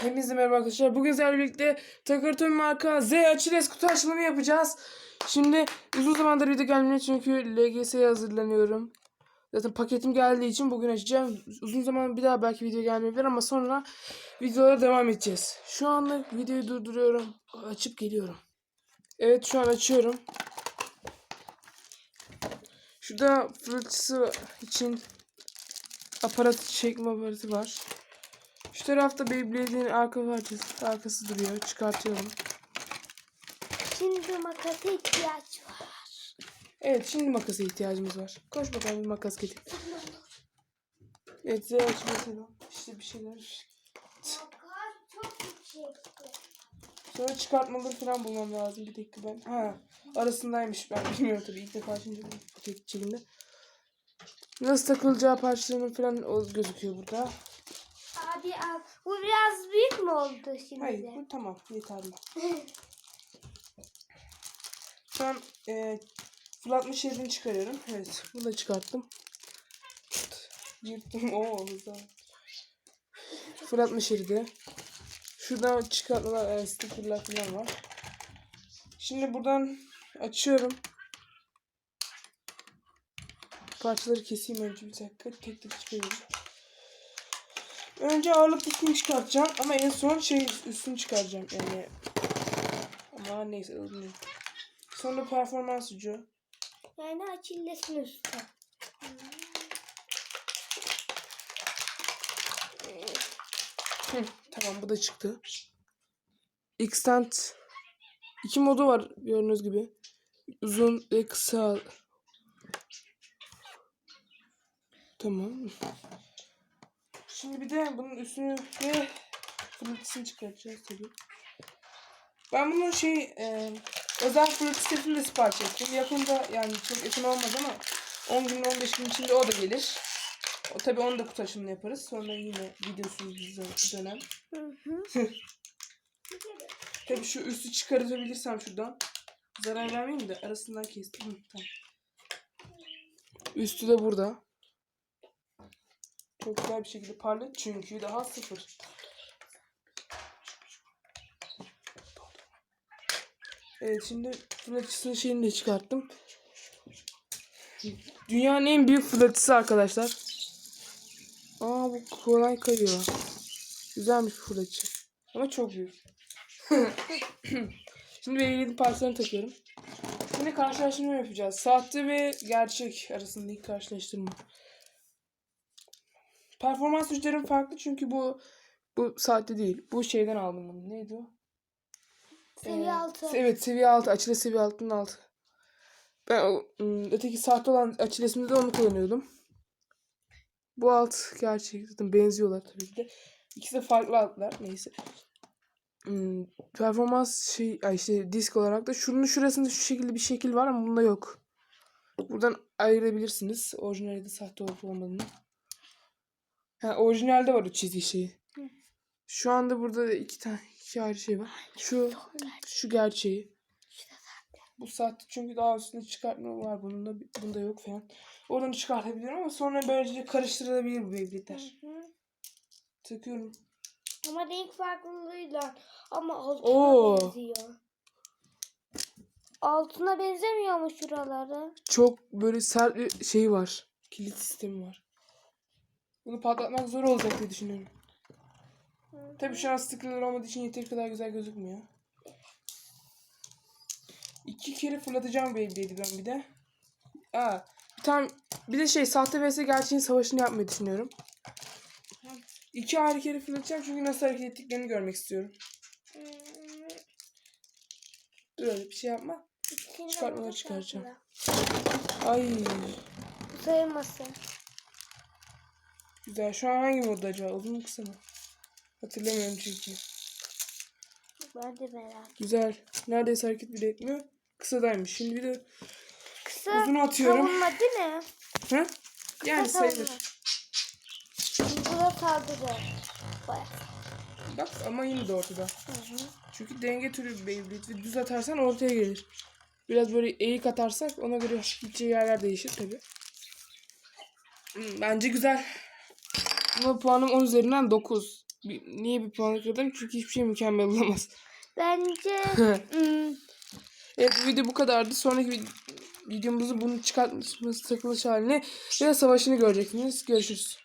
Hepinize merhaba arkadaşlar. Bugün sizlerle birlikte Takırtoy marka Z Achilles kutu açılımı yapacağız. Şimdi uzun zamandır video gelmiyor çünkü LGS'ye hazırlanıyorum. Zaten paketim geldiği için bugün açacağım. Uzun zaman bir daha belki video gelmeyebilir ama sonra videolara devam edeceğiz. Şu anlık videoyu durduruyorum. Açıp geliyorum. Evet şu an açıyorum. Şurada fırçası için aparat çekme aparatı var. Şu tarafta Beyblade'in arka parçası, arkası duruyor. Çıkartıyorum. Şimdi makasa ihtiyaç var. Evet şimdi makasa ihtiyacımız var. Koş bakalım bir makas getir. Evet Z açması İşte bir şeyler. Makas çok yüksekti. Sonra çıkartmaları falan bulmam lazım. Bir dakika ben. Ha arasındaymış ben bilmiyorum tabii. İlk defa şimdi bu içinde. Nasıl takılacağı parçalarının falan o gözüküyor burada. Abi al. Bu biraz büyük mü oldu şimdi? Hayır bu tamam yeterli. Şu an e, fırlatma şeridini çıkarıyorum. Evet bunu da çıkarttım. Yırttım. Oo güzel. Fırlatma şeridi. Şuradan çıkartmalar, e, stickerlar falan var. Şimdi buradan açıyorum. Parçaları keseyim önce bir dakika. Tek tek çıkarıyorum. Önce ağırlık üstünü çıkartacağım ama en son şey üstünü çıkaracağım yani. Ama neyse ılmıyor. Sonra performans ucu. Yani açillesin üstü. Hı, tamam bu da çıktı. Extend iki modu var gördüğünüz gibi. Uzun ve kısa. Tamam. Şimdi bir de bunun üstünü ve fırlatısını çıkartacağız tabii. Ben bunun şey e, özel fırlatı setini de sipariş ettim. Yakında yani çok yakın olmaz ama 10 gün 15 gün içinde o da gelir. O tabii onu da kutu açılımını yaparız. Sonra yine videosuz bir dönem. Hı hı. Tabii şu üstü çıkartabilirsem şuradan. Zarar vermeyeyim de arasından kestim. Hı, tamam. Üstü de burada. Çok güzel bir şekilde parlat çünkü daha sıfır. Evet şimdi fırlatıcısının şeyini de çıkarttım. Dünyanın en büyük fırlatıcısı arkadaşlar. Aa bu kolay kayıyor. Güzelmiş bu fırlatıcı. Ama çok büyük. Şimdi belirlediğim parçalarını takıyorum. Şimdi karşılaştırma yapacağız. Sahte ve gerçek arasında ilk karşılaştırma. Performans güçlerim farklı çünkü bu bu sahte değil. Bu şeyden aldım bunu. Neydi o? Seviye Ee, altı. Evet seviye 6. Açılı seviye 6'nın altı. Ben öteki sahte olan açılesinde de onu kullanıyordum. Bu alt gerçek. Zaten benziyorlar tabii ki de. İkisi de farklı altlar. Neyse. Hmm, performans şey ay işte disk olarak da şunun şurasında şu şekilde bir şekil var ama bunda yok. Buradan ayırabilirsiniz. Orijinalde sahte olup olmadığını. Ha, orijinalde var o çizgi şeyi. Hı. Şu anda burada da iki tane iki ayrı şey var. Şu şu gerçeği. Bu sahte çünkü daha üstünde çıkartma var bunun da bunda yok falan. Oradan çıkartabilirim ama sonra böylece karıştırılabilir bu hı. Takıyorum. Ama renk farklılığıyla ama altına Oo. benziyor. Altına benzemiyor mu şuraları? Çok böyle sert bir şey var. Kilit sistemi var. Bunu patlatmak zor olacak diye düşünüyorum. Hı. Tabii şu an stickerler olmadığı için yeteri kadar güzel gözükmüyor. İki kere fırlatacağım Beyblade'i ben bir de. Aa, bir tane bir de şey sahte vs gerçeğin savaşını yapmayı düşünüyorum. İki ayrı kere fırlatacağım çünkü nasıl hareket ettiklerini görmek istiyorum. Dur öyle bir şey yapma. Çıkartmaları çıkaracağım. Ay sayılmasın. Güzel. Şu an hangi modda acaba? Uzun mu kısa mı? Hatırlamıyorum çünkü. Ben de merak Güzel. Neredeyse hareket bile etmiyor. Kısadaymış. Şimdi bir de Kısa uzun atıyorum. savunma değil mi? Hı? Yani Kısa sayılır. savunma. Bu da saldırı. Baya. Bak ama yine de ortada. Hı hı. Çünkü denge türü bir Beyblade ve düz atarsan ortaya gelir. Biraz böyle eğik atarsak ona göre gideceği yerler değişir tabi. Bence güzel. Buna puanım 10 üzerinden 9. Bir- niye bir puan kırdım? Çünkü hiçbir şey mükemmel olamaz. Bence hmm, Evet bu video bu kadardı. Sonraki vid- videomuzda bunu çıkartması takılış halini ve savaşını göreceksiniz. Görüşürüz.